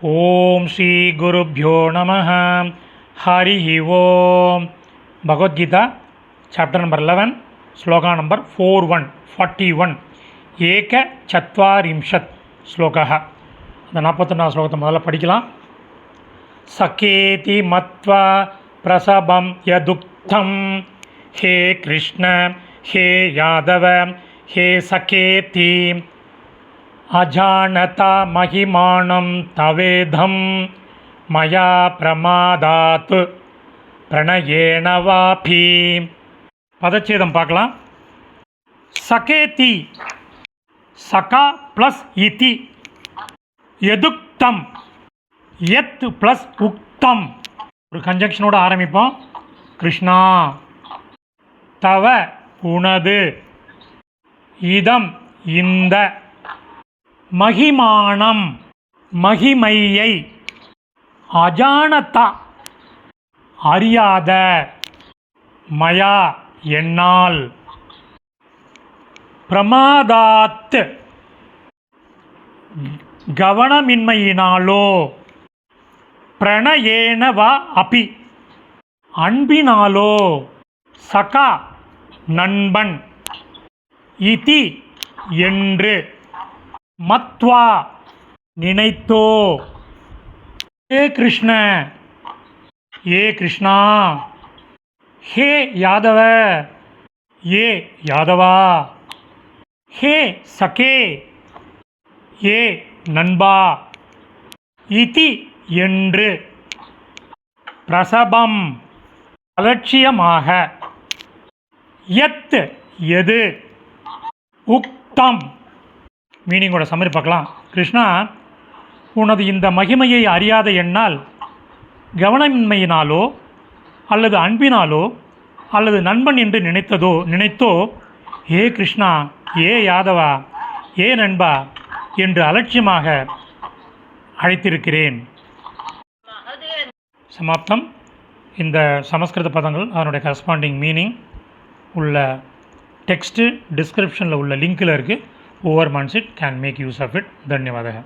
ஓம் ஸ்ரீ குருப்யோ நம ஹரி ஓம் Bhagavad Gita chapter number eleven shloka number four one forty one ஏக சத்வாரிம்ஷத் ஸ்லோகா அந்த நாற்பத்தொன்னாவது ஸ்லோகத்தை முதல்ல படிக்கலாம் सखेति मत्वा प्रसभं यदुक्तं हे कृष्ण हे यादव हे सखेति अजानता महिमानं तवेदं मया प्रमादात् प्रणयेन वापि பதச்சேதம் பார்க்கலாம் சகேதி சகா ப்ளஸ் இதி எதுக்தம் எத் ப்ளஸ் உக்தம் ஒரு கன்ஜங்ஷனோட ஆரம்பிப்போம் கிருஷ்ணா தவ உனது இதம் இந்த மகிமானம் மகிமையை. அஜானதா. அறியாத. மயா என்னால். பிரமாதாத். கவனமின்மையினாலோ. பிரணயேனவா அபி. அன்பினாலோ. சகா நண்பன். இதி என்று. மத்வா நினைத்தோ. ஏ கிருஷ்ண. ஏ கிருஷ்ணா. ஹே யாதவ. ஏ யாதவா. ஹே சகே. ஏ நண்பா. இதி என்று. பிரசபம் அலட்சியமாக. எத் எது? உக்தம். மீனிங்கோட சம்மரி பார்க்கலாம். கிருஷ்ணா உனது இந்த மகிமையை அறியாத என்னால் கவனமின்மையினாலோ அல்லது அன்பினாலோ அல்லது நண்பன் என்று நினைத்ததோ நினைத்தோ ஏ கிருஷ்ணா ஏ யாதவா ஏ நண்பா என்று அலட்சியமாக அழைத்திருக்கிறேன். சமாப்தம். இந்த சமஸ்கிருத பதங்கள் அதனுடைய கரஸ்பாண்டிங் மீனிங் உள்ள டெக்ஸ்ட்டு டிஸ்கிரிப்ஷனில் உள்ள லிங்க்கில் இருக்குது poor mindset can make use of it धन्यवाद है।